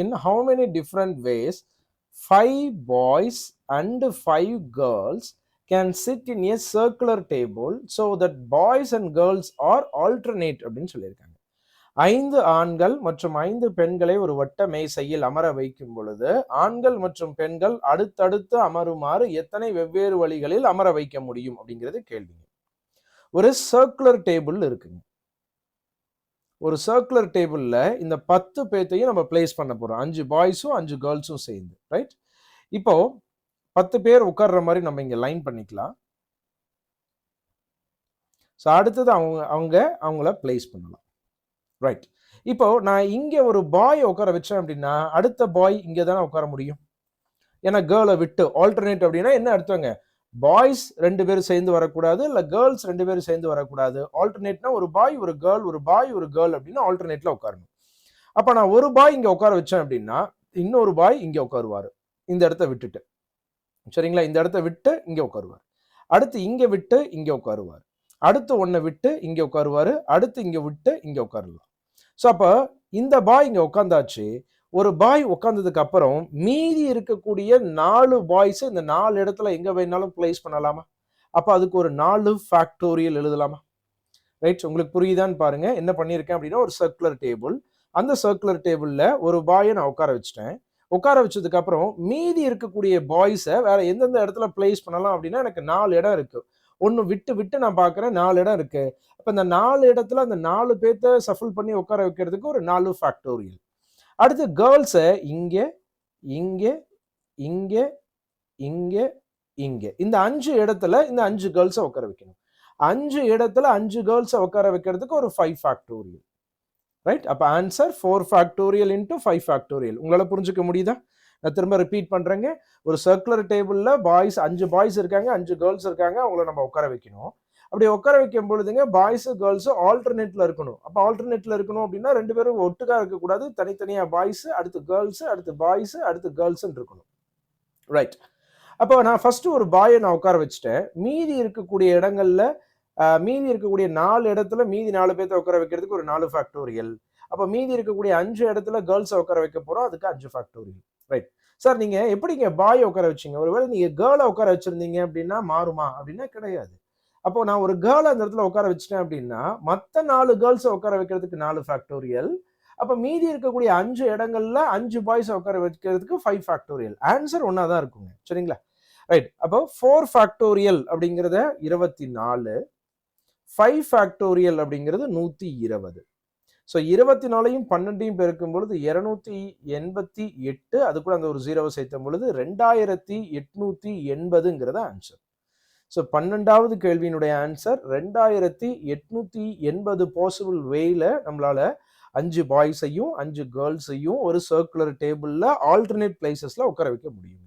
in how many different ways five boys and five girls can sit in a circular table so that boys and girls are alternate அப்படின்னு சொல்லியிருக்காங்க. ஐந்து ஆண்கள் மற்றும் ஐந்து பெண்களை ஒரு வட்ட மேசையில் அமர வைக்கும் பொழுது ஆண்கள் மற்றும் பெண்கள் அடுத்தடுத்து அமருமாறு எத்தனை வெவ்வேறு வழிகளில் அமர வைக்க முடியும் அப்படிங்கிறது கேள்விங்க. ஒரு சர்க்குலர் டேபிள் இருக்குங்க. ஒரு சர்க்குலர் டேபிளில் இந்த பத்து பேர்த்தையும் நம்ம பிளேஸ் பண்ண போகிறோம் அஞ்சு பாய்ஸும் அஞ்சு கேர்ள்ஸும் சேர்ந்து ரைட் இப்போ பத்து பேர் உட்கார்ற மாதிரி நம்ம இங்கே லைன் பண்ணிக்கலாம். ஸோ அடுத்தது அவங்க அவங்க அவங்கள பிளேஸ் பண்ணலாம் ரைட் இப்போ நான் இங்கே ஒரு பாய் உட்கார வச்சேன் அப்படின்னா அடுத்த பாய் இங்கே தானே உட்கார முடியும்? ஏன்னா கேர்ளை விட்டு ஆல்டர்னேட் அப்படின்னா என்ன அர்த்தங்க? பாய்ஸ் ரெண்டு பேரும் சேர்ந்து வரக்கூடாது இல்லை கேர்ள்ஸ் ரெண்டு பேரும் சேர்ந்து வரக்கூடாது. ஆல்டர்னேட்னா ஒரு பாய் ஒரு கேர்ள் ஒரு பாய் ஒரு கேர்ள் அப்படின்னா ஆல்டர்னேட்ல உட்காரணும். அப்போ நான் ஒரு பாய் இங்கே உட்கார வச்சேன் அப்படின்னா இன்னொரு பாய் இங்கே உட்காருவார். இந்த இடத்த விட்டுட்டு. சரிங்களா? இந்த இடத்த விட்டு இங்கே உட்காருவார். அடுத்து இங்கே விட்டு இங்கே உட்காருவார். அடுத்து ஒன்றை விட்டு இங்கே உட்காருவார். அடுத்து இங்கே விட்டு இங்கே உட்காரலாம். ஸோ அப்போ இந்த பாய் இங்கே உட்காந்தாச்சு ஒரு பாய் உட்காந்ததுக்கு அப்புறம் மீதி இருக்கக்கூடிய நாலு பாய்ஸ் இந்த நாலு இடத்துல எங்க வேணாலும் பிளேஸ் பண்ணலாமா? அப்போ அதுக்கு ஒரு நாலு ஃபேக்டோரியல் எழுதலாமா? ரைட் உங்களுக்கு புரியுதான்னு பாருங்க. என்ன பண்ணியிருக்கேன் அப்படின்னா ஒரு சர்க்குலர் டேபிள் அந்த சர்க்குலர் டேபிளில் ஒரு பாயை நான் உட்கார வச்சுட்டேன். உட்கார வச்சதுக்கு அப்புறம் மீதி இருக்கக்கூடிய பாய்ஸை வேற எந்தெந்த இடத்துல பிளேஸ் பண்ணலாம் அப்படின்னா எனக்கு நாலு இடம் இருக்கு. ஒன்று விட்டு விட்டு நான் பார்க்குறேன் நாலு இடம் இருக்கு. அப்போ இந்த நாலு இடத்துல அந்த நாலு பேர்த்த சஃபல் பண்ணி உட்கார வைக்கிறதுக்கு ஒரு நாலு ஃபேக்டோரியல் அடுத்து கேர்ள்ஸை இங்கே இங்கே இங்கே இங்கே இங்கே. இந்த அஞ்சு இடத்துல இந்த அஞ்சு கேர்ள்ஸை உட்கார வைக்கணும். அஞ்சு இடத்துல அஞ்சு கேர்ள்ஸை உட்கார வைக்கிறதுக்கு ஒரு ஃபைவ் ஃபேக்டோரியல் ரைட் அப்போ answer four factorial into five factorial உங்களால் புரிஞ்சுக்க முடியுதா? நான் திரும்ப ரிப்பீட் பண்ணுறேங்க ஒரு சர்க்குலர் டேபிளில் பாய்ஸ் அஞ்சு பாய்ஸ் இருக்காங்க அஞ்சு கேர்ள்ஸ் இருக்காங்க அவங்கள நம்ம உட்கார வைக்கணும். அப்படி உட்கார வைக்கும் பொழுதுங்க பாய்ஸு கேர்ள்ஸும் ஆல்டர்னேட்ல இருக்கணும். அப்போ ஆல்டர்னேட்ல இருக்கணும் அப்படின்னா ரெண்டு பேரும் ஒட்டுக்கா இருக்கக்கூடாது தனித்தனியாக பாய்ஸ் அடுத்து கேர்ள்ஸ் அடுத்து பாய்ஸ் அடுத்து கேர்ள்ஸுன்னு இருக்கணும். ரைட் அப்போ நான் ஃபர்ஸ்ட் ஒரு பாயை நான் உட்கார வச்சுட்டேன். மீதி இருக்கக்கூடிய இடங்கள்ல மீதி இருக்கக்கூடிய நாலு இடத்துல மீதி நாலு பேர்த்த உட்கார வைக்கிறதுக்கு ஒரு நாலு ஃபேக்டோரியல் அப்போ மீதி இருக்கக்கூடிய அஞ்சு இடத்துல கேர்ள்ஸை உட்கார வைக்க போறோம். அதுக்கு அஞ்சு ஃபேக்டோரியல் ரைட் சார் நீங்க எப்படிங்க பாய் உட்கார வச்சீங்க? ஒருவேளை நீங்க கேர்ளை உட்கார வச்சிருந்தீங்க அப்படின்னா மாறுமா? அப்படின்னா கிடையாது. அப்போ நான் ஒரு கேர்ளை அந்த இடத்துல உட்கார வச்சிட்டேன் அப்படின்னா மற்ற நாலு கேர்ள்ஸை உட்கார வைக்கிறதுக்கு நாலு ஃபேக்டோரியல் அப்போ மீதி இருக்கக்கூடிய அஞ்சு இடங்கள்ல அஞ்சு பாய்ஸை உட்கார வைக்கிறதுக்கு ஃபைவ் ஃபேக்டோரியல் ஆன்சர் ஒன்றா தான் இருக்குங்க. சரிங்களா? ரைட் அப்போ ஃபோர் ஃபேக்டோரியல் அப்படிங்கிறத இருபத்தி நாலு ஃபைவ் ஃபேக்டோரியல் அப்படிங்கிறது நூற்றி இருபது. ஸோ இருபத்தி நாலையும் பன்னெண்டையும் பெருக்கும் பொழுது இரநூத்தி எண்பத்தி எட்டு அதுக்குள்ள அந்த ஒரு ஜீரோவை சேர்த்தும் பொழுது ரெண்டாயிரத்தி எட்நூத்தி எண்பதுங்கிறத ஆன்சர் ஸோ பன்னெண்டாவது கேள்வியினுடைய ஆன்சர் ரெண்டாயிரத்தி எட்நூத்தி எண்பது பாசிபிள் வேயில் நம்மளால அஞ்சு பாய்ஸையும் அஞ்சு கேர்ள்ஸையும் ஒரு சர்க்குலர் டேபிளில் ஆல்டர்னேட் பிளேசஸில் உட்கார வைக்க முடியும்.